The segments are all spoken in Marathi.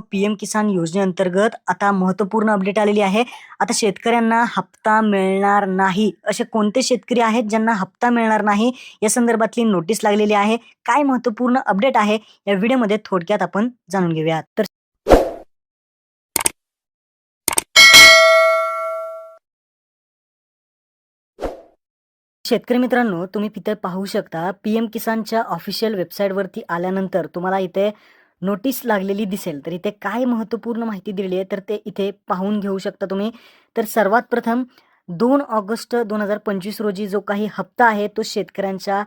पीएम किसान योजनेअंतर्गत आता महत्त्वपूर्ण अपडेट आलेली आहे. आता शेतकऱ्यांना हप्ता मिळणार नाही. असे कोणते शेतकरी आहेत ज्यांना हप्ता मिळणार नाही? या संदर्भातली नोटीस लागलेली आहे. काय महत्त्वपूर्ण अपडेट आहे? या व्हिडिओमध्ये थोडक्यात आपण जाणून घेऊयात. तर शेतकरी मित्रांनो तुम्ही तिथे पाहू शकता पी एम किसानच्या ऑफिशियल वेबसाईटवरती आल्यानंतर तुम्हाला इथे नोटीस लागलेली दिसेल. तर इथे काय महत्त्वपूर्ण माहिती दिलेली आहे तर ते इथे पाहून घेऊ शकता तुम्ही. तर सर्वात प्रथम दोन ऑगस्ट दोन हजार पंचवीस रोजी जो काही हप्ता आहे तो शेतकऱ्यांच्या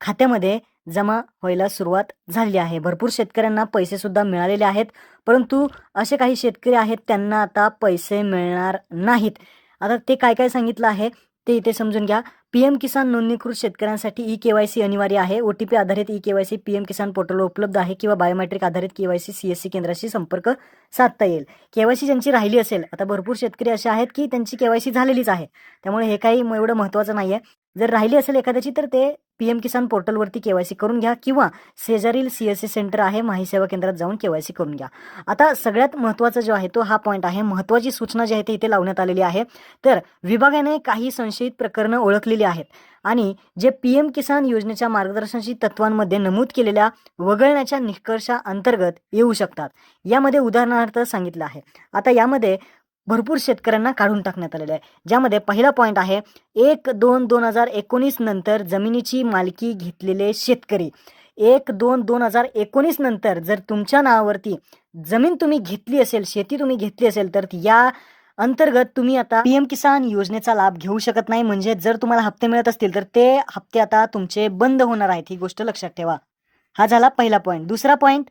खात्यामध्ये जमा व्हायला सुरुवात झाली आहे. भरपूर शेतकऱ्यांना पैसे सुद्धा मिळालेले आहेत परंतु असे काही शेतकरी आहेत त्यांना आता पैसे मिळणार नाहीत. आता ते काय काय सांगितलं आहे? ते इथे समजून घ्या. पी एम किसान नोंदणीकृत शेतकऱ्यांसाठी ई के वाय सी अनिवार्य आहे. ओ टी पी आधारित E K Y C P M Kisan पोर्टलवर उपलब्ध आहे किंवा बायोमेट्रिक आधारित K Y C C S C केंद्राशी संपर्क साधता येईल. के वाय सी ज्यांची राहिली असेल आता भरपूर शेतकरी असे आहेत की त्यांची के वाय सी झालेलीच आहे. त्यामुळे हे काही एवढं महत्त्वाचं नाही आहे जर राहिली असेल एखाद्याची तर ते पी एम किसान पोर्टलवरती के वाय सी करून घ्या किंवा शेजारील सी एस सी सेंटर आहे माही सेवा केंद्रात जाऊन के वाय सी करून घ्या. आता सगळ्यात महत्त्वाचा जो आहे तो हा पॉईंट आहे. महत्त्वाची सूचना जी आहे ती इथे लावण्यात आलेली आहे. तर विभागाने काही संशयित प्रकरणं ओळखलेली आहेत. आणि जे पी एम किसान योजनेच्या मार्गदर्शनाची तत्वांमध्ये नमूद केलेल्या वगळण्याच्या निष्कर्षा अंतर्गत येऊ शकतात. यामध्ये उदाहरणार्थ सांगितलं आहे. आता यामध्ये भरपूर शेतकऱ्यांना काढून टाकण्यात आलेलं आहे. ज्यामध्ये पहिला पॉईंट आहे एक दोन दोन हजार एकोणीस नंतर जमिनीची मालकी घेतलेले शेतकरी. एक दोन दोन हजार एकोणीस नंतर जर तुमच्या नावावरती जमीन तुम्ही घेतली असेल शेती तुम्ही घेतली असेल तर या अंतर्गत तुम्ही आता पी एम किसान योजनेचा लाभ घेऊ शकत नाही. म्हणजे जर तुम्हाला हप्ते मिळत असतील तर ते हप्ते आता तुमचे बंद होणार आहेत ही गोष्ट लक्षात ठेवा. हा झाला पहिला पॉईंट दुसरा पॉईंट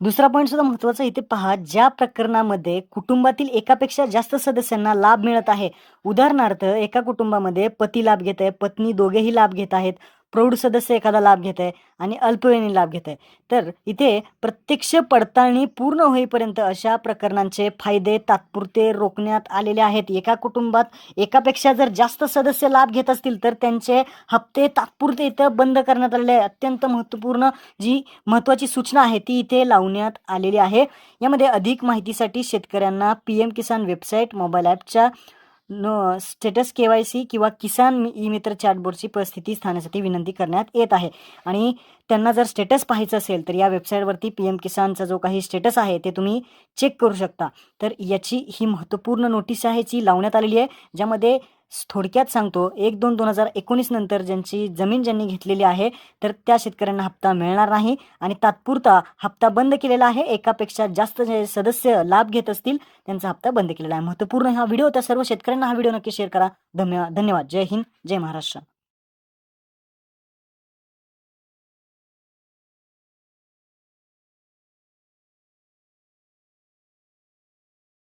दुसरा पॉईंट सुद्धा महत्त्वाचा इथे पहा ज्या प्रकरणामध्ये कुटुंबातील एकापेक्षा जास्त सदस्यांना लाभ मिळत आहे उदाहरणार्थ एका कुटुंबामध्ये पती लाभ घेत आहे पत्नी दोघेही लाभ घेत आहेत प्रौढ सदस्य एखादा लाभ घेत आहे आणि अल्पवयीन लाभ घेत आहे तर इथे प्रत्यक्ष पडताळणी पूर्ण होईपर्यंत अशा प्रकरणांचे फायदे तात्पुरते रोखण्यात आलेले आहेत. एका कुटुंबात एकापेक्षा जर जास्त सदस्य लाभ घेत असतील तर त्यांचे हप्ते तात्पुरते इथं बंद करण्यात आलेले आहे. अत्यंत महत्त्वपूर्ण जी महत्त्वाची सूचना आहे ती इथे लावण्यात आलेली आहे. यामध्ये अधिक माहितीसाठी शेतकऱ्यांना P M Kisan website mobile ॲपच्या know status K Y C किंवा किसान मी- ई मित्र चॅटबोर्डची परिस्थिती स्थानासाठी विनंती करण्यात येत आहे. आणि त्यांना जर स्टेटस पाहायचं असेल तर या वेबसाईटवरती पी एम किसानचा जो काही स्टेटस आहे ते तुम्ही चेक करू शकता. तर याची ही महत्त्वपूर्ण नोटीस आहे जी लावण्यात आलेली आहे ज्यामध्ये थोडक्यात सांगतो एक दोन दोन हजार एकोणीस नंतर ज्यांची जमीन ज्यांनी घेतलेली आहे तर त्या शेतकऱ्यांना हप्ता मिळणार नाही आणि तात्पुरता हप्ता बंद केलेला आहे. एकापेक्षा जास्त जे सदस्य लाभ घेत असतील त्यांचा हप्ता बंद केलेला आहे. महत्त्वपूर्ण हा व्हिडिओ त्या सर्व शेतकऱ्यांना हा व्हिडिओ नक्की शेअर करा. धन्यवाद. धन्यवाद. जय हिंद. जय महाराष्ट्र.